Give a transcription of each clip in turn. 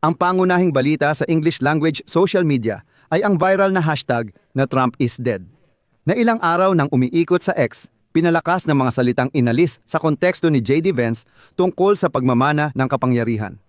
Ang pangunahing balita sa English language social media ay ang viral na hashtag na Trump is dead. Na ilang araw nang umiikot sa X, pinalakas ng mga salitang inalis sa konteksto ni J.D. Vance tungkol sa pagmamana ng kapangyarihan.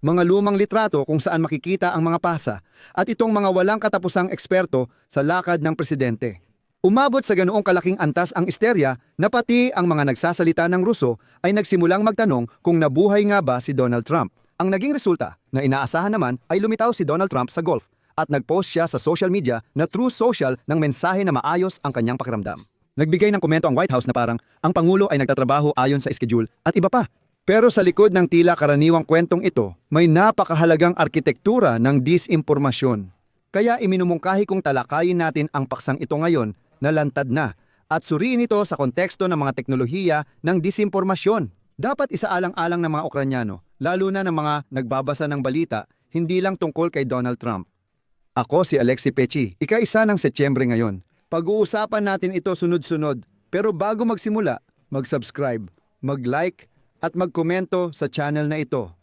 Mga lumang litrato kung saan makikita ang mga pasa at itong mga walang katapusang eksperto sa lakad ng presidente. Umabot sa ganoong kalaking antas ang isterya na pati ang mga nagsasalita ng Ruso ay nagsimulang magtanong kung nabuhay nga ba si Donald Trump. Ang naging resulta na inaasahan naman ay lumitaw si Donald Trump sa golf at nagpost siya sa social media na true social ng mensahe na maayos ang kanyang pakiramdam. Nagbigay ng komento ang White House na parang ang Pangulo ay nagtatrabaho ayon sa schedule at iba pa. Pero sa likod ng tila karaniwang kwentong ito, may napakahalagang arkitektura ng disinformasyon. Kaya iminumungkahi kong talakayin natin ang paksang ito ngayon na lantad na at suriin ito sa konteksto ng mga teknolohiya ng disinformasyon. Dapat isaalang-alang ng mga Ukranyano, lalo na ng mga nagbabasa ng balita, hindi lang tungkol kay Donald Trump. Ako si Alexi Pechi, ika-isa ng Setyembre ngayon. Pag-uusapan natin ito sunod-sunod, pero bago magsimula, mag-subscribe, mag-like, at magkomento sa channel na ito.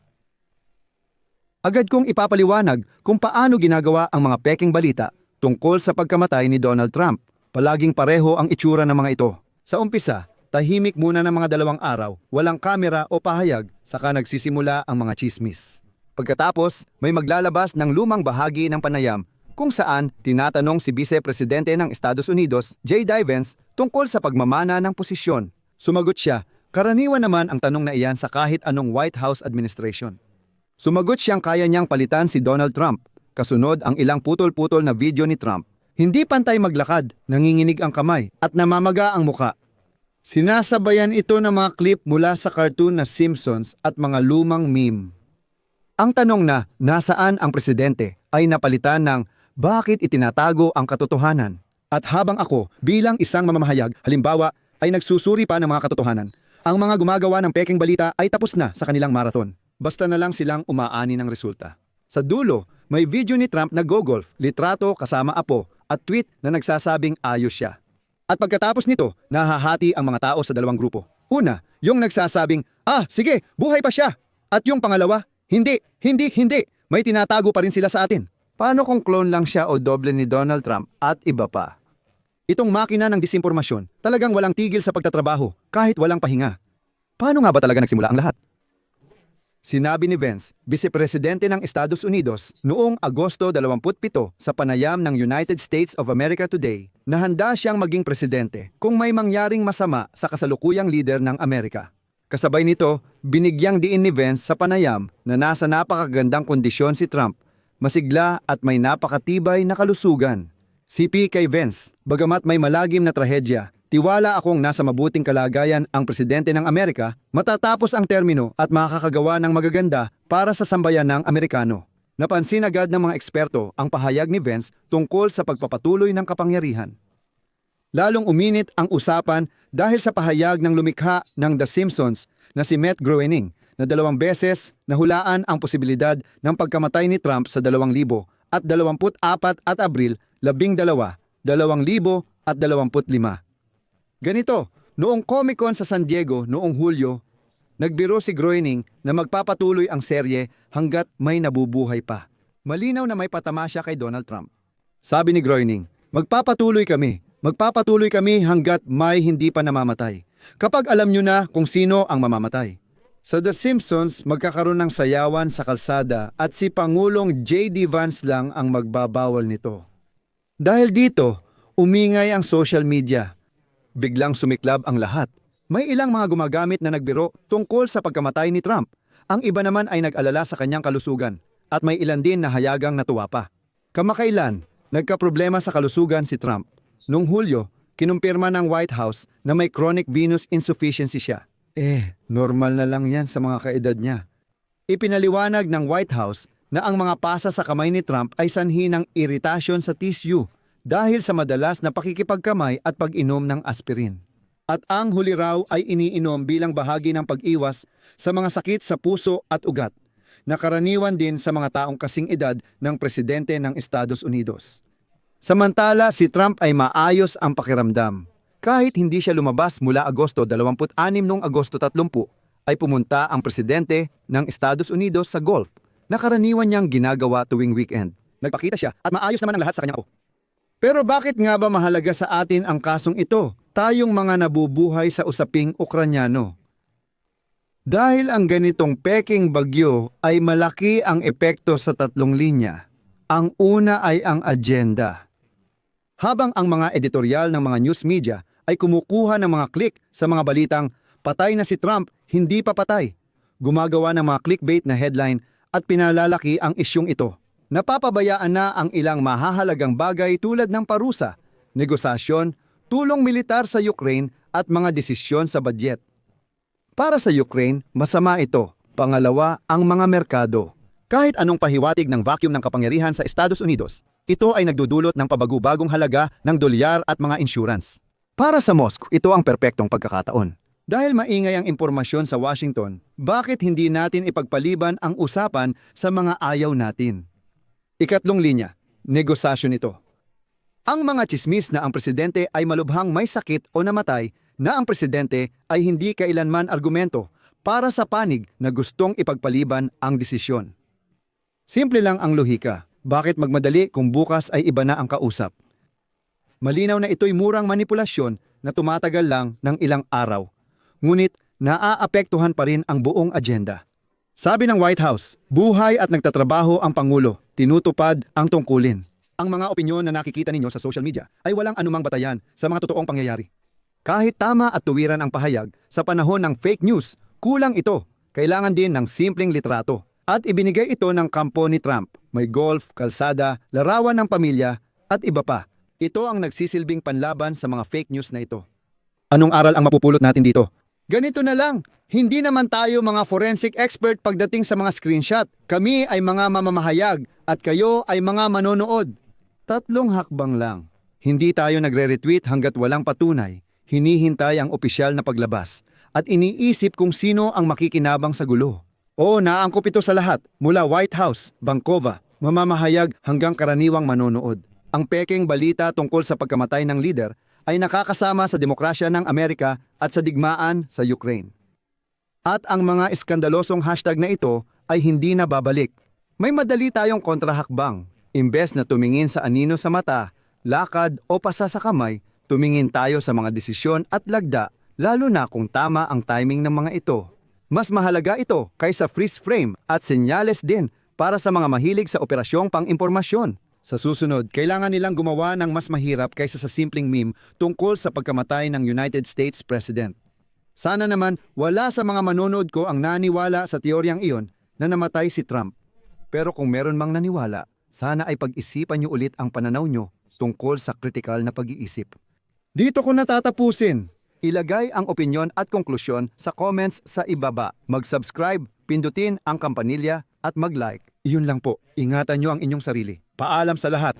Agad kong ipapaliwanag kung paano ginagawa ang mga peking balita tungkol sa pagkamatay ni Donald Trump. Palaging pareho ang itsura ng mga ito. Sa umpisa, tahimik muna ng mga dalawang araw, walang kamera o pahayag, saka nagsisimula ang mga chismis. Pagkatapos, may maglalabas ng lumang bahagi ng panayam kung saan tinatanong si Vice Presidente ng Estados Unidos, J. Vance, tungkol sa pagmamana ng posisyon. Sumagot siya, karaniwan naman ang tanong na iyan sa kahit anong White House administration. Sumagot siyang kaya niyang palitan si Donald Trump. Kasunod ang ilang putol-putol na video ni Trump. Hindi pantay maglakad, nanginginig ang kamay at namamaga ang muka. Sinasabayan ito ng mga clip mula sa cartoon na Simpsons at mga lumang meme. Ang tanong na nasaan ang presidente ay napalitan ng bakit itinatago ang katotohanan. At habang ako bilang isang mamamahayag, halimbawa ay nagsusuri pa ng mga katotohanan, ang mga gumagawa ng peking balita ay tapos na sa kanilang marathon. Basta na lang silang umaani ng resulta. Sa dulo, may video ni Trump na go-golf, litrato kasama apo at tweet na nagsasabing ayos siya. At pagkatapos nito, nahahati ang mga tao sa dalawang grupo. Una, yung nagsasabing, ah, sige, buhay pa siya. At yung pangalawa, hindi, hindi, hindi, may tinatago pa rin sila sa atin. Paano kung clone lang siya o doble ni Donald Trump at iba pa? Itong makina ng disinformasyon talagang walang tigil sa pagtatrabaho kahit walang pahinga. Paano nga ba talaga nagsimula ang lahat? Sinabi ni Vance, Vice-Presidente ng Estados Unidos, noong Agosto 27 sa panayam ng United States of America Today na handa siyang maging presidente kung may mangyaring masama sa kasalukuyang lider ng Amerika. Kasabay nito, binigyang diin ni Vance sa panayam na nasa napakagandang kondisyon si Trump, masigla at may napakatibay na kalusugan. CP kay Vance, bagamat may malagim na trahedya, tiwala akong nasa mabuting kalagayan ang presidente ng Amerika matatapos ang termino at makakagawa ng magaganda para sa sambayan ng Amerikano. Napansin agad ng mga eksperto ang pahayag ni Vance tungkol sa pagpapatuloy ng kapangyarihan. Lalong uminit ang usapan dahil sa pahayag ng lumikha ng The Simpsons na si Matt Groening na dalawang beses nahulaan ang posibilidad ng pagkamatay ni Trump sa 2000 at 24 at Abril 12, 2025. Ganito, noong Comic-Con sa San Diego noong Hulyo, nagbiro si Groening na magpapatuloy ang serye hanggat may nabubuhay pa. Malinaw na may patama siya kay Donald Trump. Sabi ni Groening, magpapatuloy kami. Magpapatuloy kami hanggat may hindi pa namamatay. Kapag alam nyo na kung sino ang mamamatay. Sa The Simpsons, magkakaroon ng sayawan sa kalsada at si Pangulong J.D. Vance lang ang magbabawal nito. Dahil dito, umingay ang social media. Biglang sumiklab ang lahat. May ilang mga gumagamit na nagbiro tungkol sa pagkamatay ni Trump. Ang iba naman ay nag-alala sa kanyang kalusugan at may ilan din na hayagang natuwa pa. Kamakailan, nagkaproblema sa kalusugan si Trump. Noong Hulyo, kinumpirma ng White House na may chronic venous insufficiency siya. Eh, normal na lang yan sa mga kaedad niya. Ipinaliwanag ng White House na ang mga pasa sa kamay ni Trump ay sanhi ng iritasyon sa tissue dahil sa madalas na pakikipagkamay at pag-inom ng aspirin. At ang huli raw ay iniinom bilang bahagi ng pag-iwas sa mga sakit sa puso at ugat, na karaniwan din sa mga taong kasing edad ng presidente ng Estados Unidos. Samantala, si Trump ay maayos ang pakiramdam. Kahit hindi siya lumabas mula Agosto 26 noong Agosto 30, ay pumunta ang presidente ng Estados Unidos sa golf na karaniwan niyang ginagawa tuwing weekend. Nagpakita siya at maayos naman ang lahat sa kanya. Pero bakit nga ba mahalaga sa atin ang kasong ito? Tayong mga nabubuhay sa usaping Ukranyano. Dahil ang ganitong peking bagyo ay malaki ang epekto sa tatlong linya. Ang una ay ang agenda. Habang ang mga editorial ng mga news media ay kumukuha ng mga click sa mga balitang patay na si Trump, hindi pa patay. Gumagawa ng mga clickbait na headline at pinalalaki ang isyong ito. Napapabayaan na ang ilang mahahalagang bagay tulad ng parusa, negosasyon, tulong militar sa Ukraine at mga desisyon sa budget. Para sa Ukraine, masama ito. Pangalawa, ang mga merkado. Kahit anong pahiwatig ng vacuum ng kapangyarihan sa Estados Unidos, ito ay nagdudulot ng pabagubagong halaga ng dolyar at mga insurance. Para sa Moscow, ito ang perpektong pagkakataon. Dahil maingay ang impormasyon sa Washington, bakit hindi natin ipagpaliban ang usapan sa mga ayaw natin? Ikatlong linya, negosasyon ito. Ang mga chismis na ang presidente ay malubhang may sakit o namatay na ang presidente ay hindi kailanman argumento para sa panig na gustong ipagpaliban ang desisyon. Simple lang ang lohika. Bakit magmadali kung bukas ay iba na ang kausap? Malinaw na ito'y murang manipulasyon na tumatagal lang ng ilang araw. Ngunit naaapektuhan pa rin ang buong agenda. Sabi ng White House, buhay at nagtatrabaho ang Pangulo, tinutupad ang tungkulin. Ang mga opinyon na nakikita ninyo sa social media ay walang anumang batayan sa mga totoong pangyayari. Kahit tama at tuwiran ang pahayag, sa panahon ng fake news, kulang ito. Kailangan din ng simpleng litrato. At ibinigay ito ng kampo ni Trump. May golf, kalsada, larawan ng pamilya, at iba pa. Ito ang nagsisilbing panlaban sa mga fake news na ito. Anong aral ang mapupulot natin dito? Ganito na lang. Hindi naman tayo mga forensic expert pagdating sa mga screenshot. Kami ay mga mamamahayag at kayo ay mga manonood. Tatlong hakbang lang. Hindi tayo nagre-retweet hanggat walang patunay. Hinihintay ang opisyal na paglabas. At iniisip kung sino ang makikinabang sa gulo. Oo, naangkop ito sa lahat. Mula White House, Bancova, mamamahayag hanggang karaniwang manonood. Ang peking balita tungkol sa pagkamatay ng leader ay nakakasama sa demokrasya ng Amerika at sa digmaan sa Ukraine. At ang mga iskandalosong hashtag na ito ay hindi na babalik. May madali tayong kontrahakbang. Imbes na tumingin sa anino sa mata, lakad o pasa sa kamay, tumingin tayo sa mga desisyon at lagda, lalo na kung tama ang timing ng mga ito. Mas mahalaga ito kaysa freeze frame at senyales din para sa mga mahilig sa operasyong pang-impormasyon. Sa susunod, kailangan nilang gumawa ng mas mahirap kaysa sa simpleng meme tungkol sa pagkamatay ng United States President. Sana naman wala sa mga manonood ko ang naniwala sa teoryang iyon na namatay si Trump. Pero kung meron mang naniwala, sana ay pag-isipan niyo ulit ang pananaw niyo tungkol sa kritikal na pag-iisip. Dito ko natatapusin. Ilagay ang opinyon at konklusyon sa comments sa ibaba. Mag-subscribe, pindutin ang kampanilya at mag-like. Iyon lang po. Ingatan niyo ang inyong sarili. Paalam sa lahat.